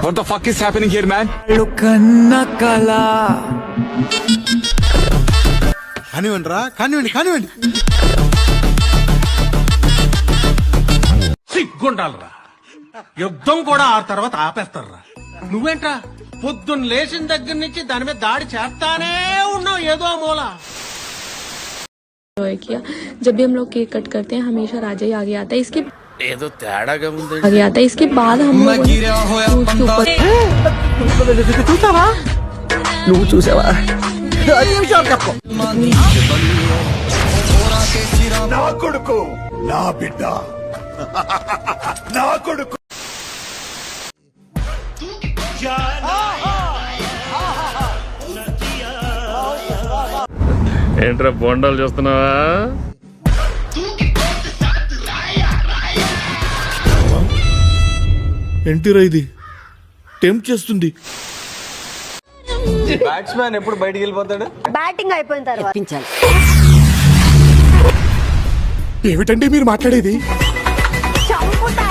What the fuck is happening here, man? కన్న కళ కానివ్వండి రా కానివ్వండి కానివ్వండి సిగ్గుండాలరా యుద్ధం కూడా ఆ తర్వాత ఆపేస్తారా నువ్వేంట్రా పొద్దున్న లేచిన దగ్గర నుంచి దాని మీద దాడి చేస్తానే ఉన్నావు ఏదో మూల एंजॉय किया जब भी हम लोग केक कट करते हैं हमेशा राजा ही आगे आता है इसके ఏదో తేడాగా ఉంది అది అత ఇసుకే బాధ చూసావా? నువ్వు చూసావా? నా కొడుకు నా బిడ్డ. నా కొడుకు. ఏంట్రా బోండాలు చూస్తున్నావా? ఏంటిరా ఇది టెంప్ట్ చేస్తుంది బ్యాట్స్మెన్ ఎప్పుడు బయటికి వెళ్ళిపోతాడు బ్యాటింగ్ అయిపోయిన తర్వాత ఏమిటండి మీరు మాట్లాడేది చంపుతారు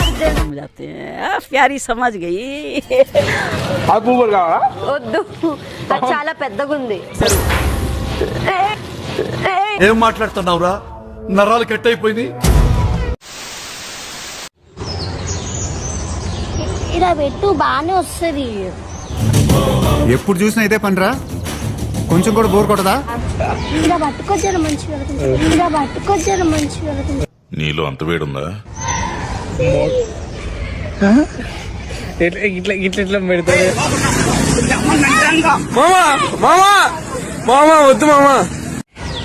प्यारी समझ गई వద్దు అది చాలా పెద్దగా ఉంది ఏం మాట్లాడుతున్నావురా నరాలు కట్ అయిపోయింది ఇలా పెట్టు బాగానే వస్తుంది. ఎప్పుడు చూసినా ఇదే పనిరా? కొంచెం కూడా బోర్ కొట్టదా? ఇలా పట్టుకొచ్చారు మంచిగా ఇలా పట్టుకొచ్చారు మంచిగా నీలో అంత వేడుందా? ఇట్లా ఇట్లా ఇట్లా పెడతారు మామా మామా మామా వద్దు మామా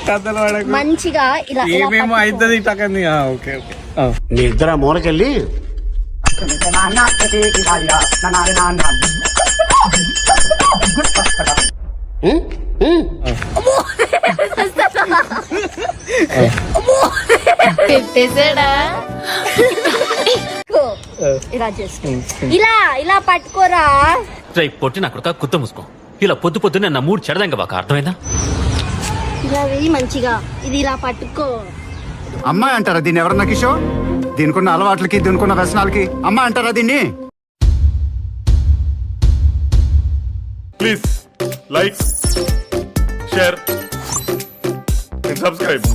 కథలు పడకు మంచిగా ఇలా ఏమేమో అవుతుంది టకంది ఓకే. ఓకే నీ ఇద్దరు మూలకెళ్ళి ఇలా చేసుకో. ఇలా ఇలా పట్టుకోరా. పొట్టి నా కొడుక కుత్త మూసుకో. ఇలా పొద్దు పొద్దునే నా మూడు చెడదంగా బాగా అర్థమైందా? ఇలా మంచిగా. ఇది ఇలా పట్టుకో. అమ్మాయి అంటారా దీన్ని ఎవరన్నా కిషోర్? దీనికున్న అలవాట్లకి దీనికున్న వ్యసనాలకి అమ్మ అంటారా దీన్ని? Please like share subscribe